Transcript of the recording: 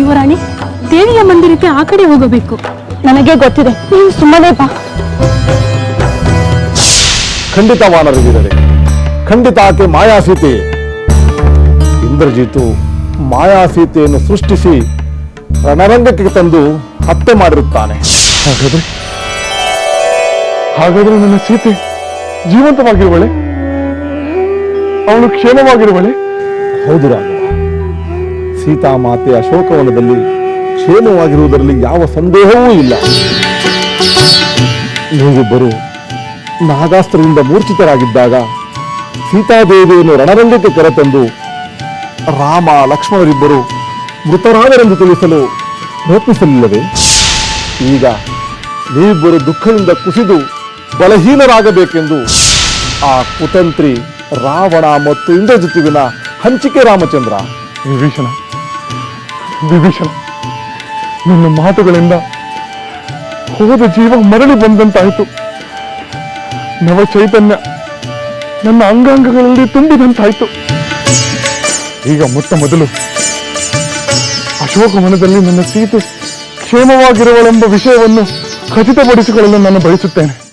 ಯುವರಾಣಿ ದೇವಿಯ ಮಂದಿರಕ್ಕೆ ಆ ಕಡೆ ಹೋಗಬೇಕು. ನನಗೆ ಗೊತ್ತಿದೆ ನೀವು ಸುಮ್ಮನೆ ಬಾ. ಖಂಡಿತ ವಾನರಿದ್ದಾರೆ ಖಂಡಿತ ಆಕೆ ಮಾಯಾಸೀತೆ. ಇಂದ್ರಜಿತು ಮಾಯಾಸೀತೆಯನ್ನು ಸೃಷ್ಟಿಸಿ ರಣರಂಗಕ್ಕೆ ತಂದು ಹತ್ಯೆ ಮಾಡಿರುತ್ತಾನೆ. ಹಾಗಾದ್ರೆ? ಹಾಗಾದ್ರೆ ನನ್ನ ಸೀತೆ ಜೀವಂತವಾಗಿರುವಳೆ? ಅವಳು ಕ್ಷೇಮವಾಗಿರುವಳೆ? ಹೌದು ರಾಘವ ಸೀತಾಮಾತೆ ಅಶೋಕವನದಲ್ಲಿ ಕ್ಷೇಮವಾಗಿರುವುದರಲ್ಲಿ ಯಾವ ಸಂದೇಹವೂ ಇಲ್ಲ. ನೀವಿಬ್ಬರು ನಾಗಾಸ್ತ್ರದಿಂದ ಮೂರ್ಛಿತರಾಗಿದ್ದಾಗ ಸೀತಾದೇವಿಯನ್ನು ರಣರಂಗಕ್ಕೆ ಕರೆತಂದು ರಾಮ, ಲಕ್ಷ್ಮಣರಿಬ್ಬರು ಮೃತರಾದರೆಂದು ತಿಳಿಸಲು ಪ್ರಯತ್ನಿಸಲಿಲ್ಲವೇ? ಈಗ ನೀವಿಬ್ಬರು ದುಃಖದಿಂದ ಕುಸಿದು ಬಲಹೀನರಾಗಬೇಕೆಂದು ಆ ಕುತಂತ್ರಿ ರಾವಣ ಮತ್ತು ಇಂದ್ರಜಿತುವಿನ ಹಂಚಿಕೆ ರಾಮಚಂದ್ರ. ವಿಭೀಷಣ. ವಿಭೀಷಣ, ನನ್ನ ಮಾತುಗಳಿಂದ ಹೋದ ಜೀವ ಮರಳಿ ಬಂದಂತಾಯಿತು. ನವ ಚೈತನ್ಯ ನನ್ನ ಅಂಗಾಂಗಗಳಲ್ಲಿ ತುಂಬಿದಂತಾಯಿತು. ಈಗ ಮೊತ್ತ ಮೊದಲು ಅಶೋಕವನದಲ್ಲಿ ನನ್ನ ಸೀತೆ ಕ್ಷೇಮವಾಗಿರುವಳೆಂಬ ವಿಷಯವನ್ನು ಖಚಿತಪಡಿಸಿಕೊಳ್ಳಲು ನಾನು ಬಯಸುತ್ತೇನೆ.